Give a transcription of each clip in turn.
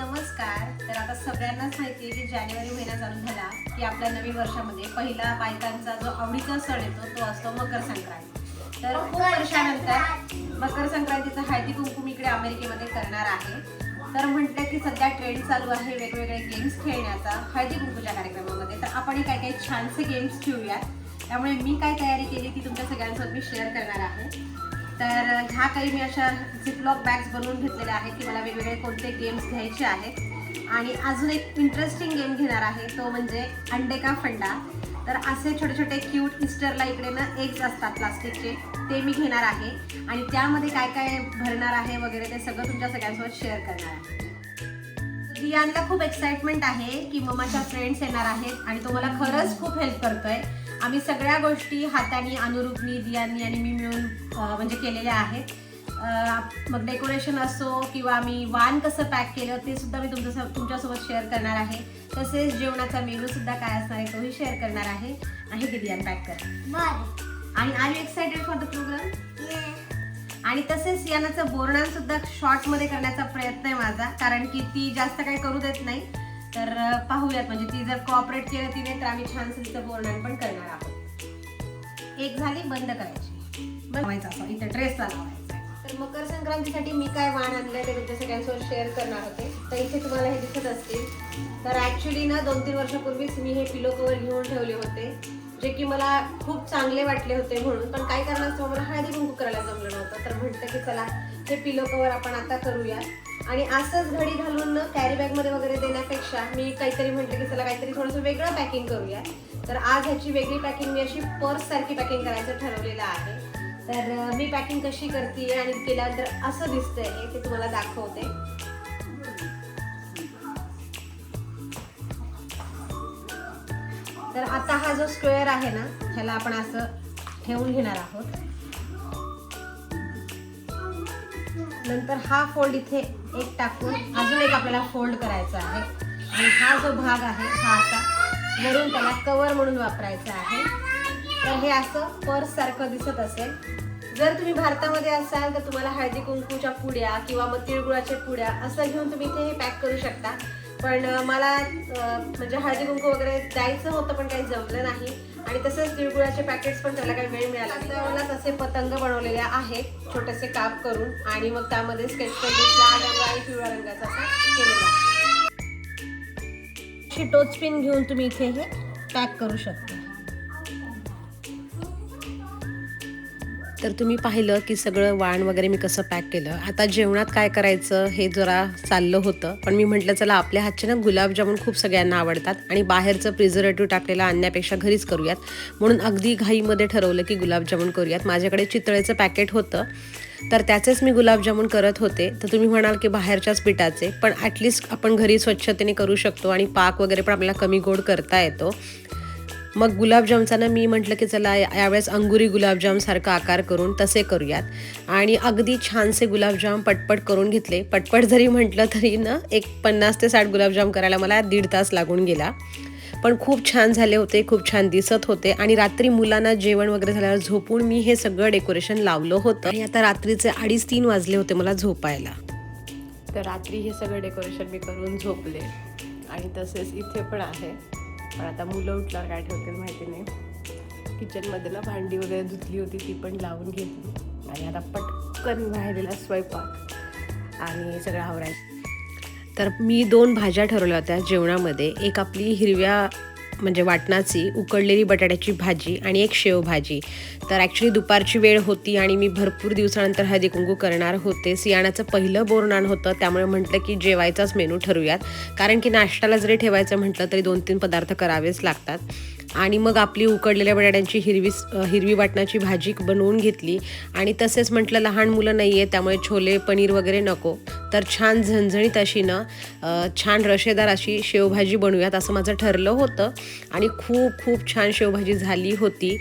नमस्कार. तर आता सगळ्यांनाच माहिती आहे की जानेवारी महिना चालू झाला की आपल्या नवीन वर्षामध्ये पहिला बायकांचा जो आवडीचा सण येतो तो असतो मकर संक्रांत. तर खूप वर्षानंतर मकर संक्रांतीचा हळदी कुंकुम इकडे अमेरिकेमध्ये करणार आहे. तर म्हटलं की सध्या ट्रेंड चालू आहे वेगवेगळे गेम्स खेळण्याचा हळदी कुंकूच्या कार्यक्रमामध्ये. तर आपण काही काही छानसे गेम्स खेळूयात. त्यामुळे मी काय तयारी केली ती तुमच्या सगळ्यांसोबत मी शेअर करणार आहे. तर ह्या काही मी अशा झिपलॉक बॅग्स बनवून घेतलेल्या आहेत की मला वेगवेगळे कोणते गेम्स घ्यायचे आहेत. आणि अजून एक इंटरेस्टिंग गेम घेणार आहे तो म्हणजे अंडे का फंडा. तर असे छोटे छोटे क्यूट इस्टरला इकडे ना एग्ज असतात प्लास्टिकचे ते मी घेणार आहे. आणि त्यामध्ये काय काय भरणार आहे वगैरे ते सगळं तुमच्या सगळ्यांसोबत शेअर करणार आहे. रियानला खूप एक्साइटमेंट आहे की ममाच्या फ्रेंड्स येणार आहेत आणि तो मला खरंच खूप हेल्प करतोय. आम्ही सगळ्या गोष्टी हाताने अनुरूपनी दियांनी आणि मी मिळून म्हणजे केलेल्या आहेत. मग डेकोरेशन असो किंवा मी वाण कसं पॅक केलं ते सुद्धा मी तुमच्या तुमच्यासोबत शेअर करणार आहे. तसेच जेवणाचा मेनू सुद्धा काय असणार आहे तोही शेअर करणार आहे. की दियान पॅक कर. आणि are you excited for the programme आणि तसेच यानाचं बोर्डान सुद्धा शॉर्टमध्ये करण्याचा प्रयत्न आहे माझा. कारण की ती जास्त काही करू देत नाही. तर पाहूयात. म्हणजे ती जर कॉपरेट केलं तिने तर आम्ही छान तिचं बोलणार पण करणार आहोत. एक झाली बंद करायची. बनवायचा असं. इथे ड्रेसला लावायचा. तर मकर संक्रांतीसाठी मी काय वाण आणलं ते तुमच्या सगळ्यांसोबत शेअर करणार होते. तर इथे तुम्हाला हे दिसत असतील. तर ॲक्च्युली ना दोन तीन वर्षापूर्वीच मी हे पिलो कवर घेऊन ठेवले होते. जे की मला खूप चांगले वाटले होते म्हणून. पण काय कारणास्तव मला हा करायला जमलं नव्हतं. तर म्हटलं की चला हे पिलो कवर आपण आता करूया. आणि असंच घडी घालून कॅरी बॅगमध्ये वगैरे देण्यापेक्षा मी काहीतरी म्हटलं की चला काहीतरी थोडंसं वेगळं पॅकिंग करूया. तर आज ह्याची वेगळी पॅकिंग मी अशी पर्स सारखी पॅकिंग करायचं ठरवलेलं आहे. तर मी पॅकिंग कशी करते आणि केल्यानंतर असं दिसतंय हे ते तुम्हाला दाखवते. तर आता हा जो स्क्वेअर आहे ना ह्याला आपण असं ठेवून घेणार आहोत. नंतर हा फोल्ड इथे एक टाकून अजून एक आपल्याला फोल्ड करायचा आहे. आणि हा जो भाग आहे हा असा वरून त्याला कवर म्हणून वापरायचा आहे. तर हे असं पर्स सारखं दिसत असेल. जर तुम्ही भारतामध्ये असाल तर तुम्हाला हळदी कुंकूच्या पुड्या किंवा मग तिळगुळाच्या पुड्या असं घेऊन तुम्ही इथे हे पॅक करू शकता. पण मला म्हणजे हळदी कुंकू वगैरे द्यायचं होतं पण काही जमलं नाही. आणि तसंच तिळगुळाचे पॅकेट्स पण त्याला काही वेळ मिळाला नाही. त्यावेळेलाच असे पतंग बनवलेले आहेत. छोटेसे काप करून. आणि मग त्यामध्ये स्केच पेन लाल रंग आणि पिवळ्या रंगाचा असा केलेला शिटोच अशी पिन घेऊन तुम्ही इथे हे पॅक करू शकता. तर तुम्ही पाहिलं की सगळं वाण वगैरे मी कसं पॅक केलं. आता जेवणात काय करायचं हे जरा चाललं होतं. पण मी म्हटलं चला आपल्या हातचे ना गुलाबजामुन खूप सगळ्यांना आवडतात आणि बाहेरचं प्रिझर्वेटिव्ह टाकलेलं आणण्यापेक्षा घरीच करूयात. म्हणून अगदी घाईमध्ये ठरवलं की गुलाबजामुन करूयात. माझ्याकडे चितळेचं पॅकेट होतं. तर त्याचेच मी गुलाबजामुन करत होते. तर तुम्ही म्हणाल की बाहेरच्याच पिठाचे पण ॲटलिस्ट आपण घरी स्वच्छतेने करू शकतो आणि पाक वगैरे पण आपल्याला कमी गोड करता येतो. मग गुलाबजामचा ना मी म्हटलं की चला या- यावेळेस अंगुरी गुलाबजामसारखा आकार करून तसे करूयात. आणि अगदी छानसे गुलाबजाम पटपट करून घेतले. पटपट जरी म्हटलं तरी ना एक पन्नास ते साठ गुलाबजाम करायला मला दीड तास लागून गेला. पण खूप छान झाले होते खूप छान दिसत होते. आणि रात्री मुलांना जेवण वगैरे झाल्यावर झोपून मी हे सगळं डेकोरेशन लावलं होतं. आणि आता रात्रीचे अडीच तीन वाजले होते मला झोपायला. तर रात्री हे सगळं डेकोरेशन मी करून झोपले. आणि तसेच इथे पण आहे. पण आता मुलं उठल्यावर काय ठेवतील माहिती नाही. किचनमध्ये ना भांडी वगैरे धुतली होती ती पण लावून घेतली. आणि आता पटकन राहिलेला स्वयंपाक. आणि सगळं आवरायचं. तर मी दोन भाज्या ठरवल्या होत्या जेवणामध्ये. एक आपली हिरव्या म्हणजे वाटणाची उकडलेली बटाट्याची भाजी आणि एक शेवभाजी. तर ॲक्च्युली दुपारची वेळ होती आणि मी भरपूर दिवसानंतर हळदी कुंकू करणार होते. सियाणाचं पहिलं बोरनान होतं त्यामुळे म्हटलं की जेवायचाच मेनू ठरूयात कारण की नाश्त्याला जरी ठेवायचं म्हटलं तरी दोन तीन पदार्थ करावेच लागतात. आणि मग आपली उकडलेल्या बटाट्यांची हिरवी हिरवी वाटणाची भाजी बनवून घेतली. आणि तसेच म्हटलं लहान मुलं नाही आहे त्यामुळे छोले पनीर वगैरे नको. तर छान झणझणीत अशी ना छान रशेदार अशी शेवभाजी बनवूयात असं माझं ठरलं होतं. आणि खूप खूप छान शेवभाजी झाली होती.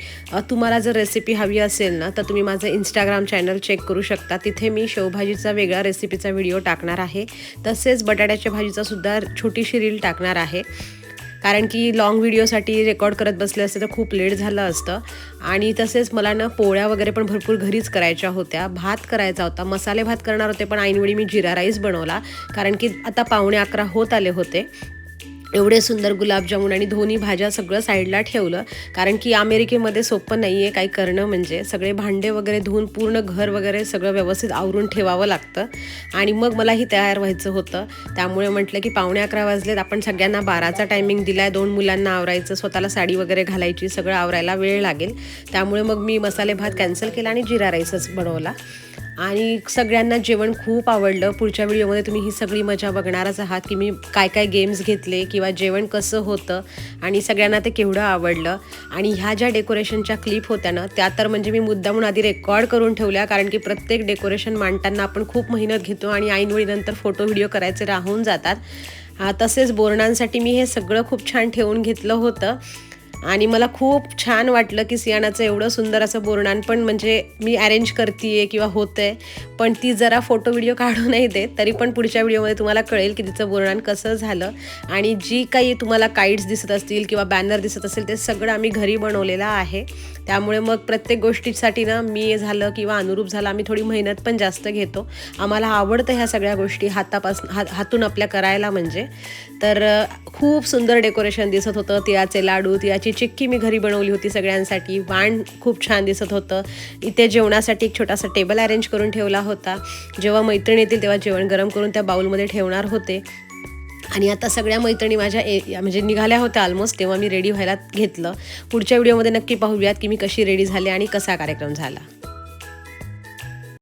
तुम्हाला जर रेसिपी हवी असेल ना तर तुम्ही माझं इंस्टाग्राम चॅनल चेक करू शकता. तिथे मी शेवभाजीचा वेगळा रेसिपीचा व्हिडिओ टाकणार आहे. तसेच बटाट्याच्या भाजीचा सुद्धा छोटीशी रील टाकणार आहे. कारण की लाँग व्हिडिओसाठी रेकॉर्ड करत बसले असते तर खूप लेट झालं असतं. आणि तसेच मला ना पोळ्या वगैरे पण भरपूर घरीच करायच्या होत्या. भात करायचा होता. मसाले भात करणार होते पण ऐनवेळी मी जिरा राईस बनवला. कारण की आता पावणे अकरा होत आले होते. एवढे सुंदर गुलाबजामुन आणि दोन्ही भाज्या सगळं साईडला ठेवलं. कारण की अमेरिकेमध्ये सोपं नाही आहे काही करणं म्हणजे. सगळे भांडे वगैरे धुवून पूर्ण घर वगैरे सगळं व्यवस्थित आवरून ठेवावं लागतं. आणि मग मलाही तयार व्हायचं होतं. त्यामुळे म्हटलं की पावणे अकरा वाजलेत आपण सगळ्यांना बाराचा टायमिंग दिला आहे दोन मुलांना आवरायचं स्वतःला साडी वगैरे घालायची सगळं आवरायला वेळ लागेल. त्यामुळे मग मी मसाले भात कॅन्सल केला आणि जिरा राईसच बनवला. आणि सगळ्यांना जेवण खूप आवडलं. पुढच्या व्हिडिओमध्ये तुम्ही ही सगळी मजा बघणारच आहात की मी काय काय गेम्स घेतले किंवा जेवण कसं होतं आणि सगळ्यांना ते केवढं आवडलं. आणि ह्या ज्या डेकोरेशनच्या क्लिप होत्या ना त्या तर म्हणजे मी मुद्दामून आधी रेकॉर्ड करून ठेवल्या कारण की प्रत्येक डेकोरेशन मांडताना आपण खूप मेहनत घेतो आणि ऐनवेळीनंतर फोटो व्हिडिओ करायचे राहून जातात. तसेच बोरणांसाठी मी हे सगळं खूप छान ठेवून घेतलं होतं. आणि मला खूप छान वाटलं की सियानाचं एवढं सुंदर असं बोरणान पण म्हणजे मी अरेंज करते किंवा होतंय. पण ती जरा फोटो व्हिडिओ काढू नाही देत तरी पण पुढच्या व्हिडिओमध्ये तुम्हाला कळेल की तिचं बोरणान कसं झालं. आणि जी काही तुम्हाला काईट्स दिसत असतील किंवा बॅनर दिसत असेल ते सगळं आम्ही घरी बनवलेलं आहे. त्यामुळे मग प्रत्येक गोष्टीसाठी ना मी झालं किंवा अनुरूप झालं आम्ही थोडी मेहनत पण जास्त घेतो. आम्हाला आवडतं ह्या सगळ्या गोष्टी हातापासून हात हातून आपल्या करायला म्हणजे. तर खूप सुंदर डेकोरेशन दिसत होतं तिळाचे लाडू तिळाची चिक्की मी घरी बनवली होती सगळ्यांसाठी. वाण खूप छान दिसत होतं. इथे जेवणासाठी एक छोटासा टेबल अरेंज करून ठेवला होता. जेव्हा मैत्रिणी येतील तेव्हा जेवण गरम करून त्या बाऊलमध्ये ठेवणार होते. आणि आता सगळ्या मैत्रिणी माझ्या ए म्हणजे निघाल्या होत्या ऑलमोस्ट तेव्हा मी रेडी व्हायला घेतलं. पुढच्या व्हिडिओमध्ये नक्की पाहूयात की मी कशी रेडी झाले आणि कसा कार्यक्रम झाला.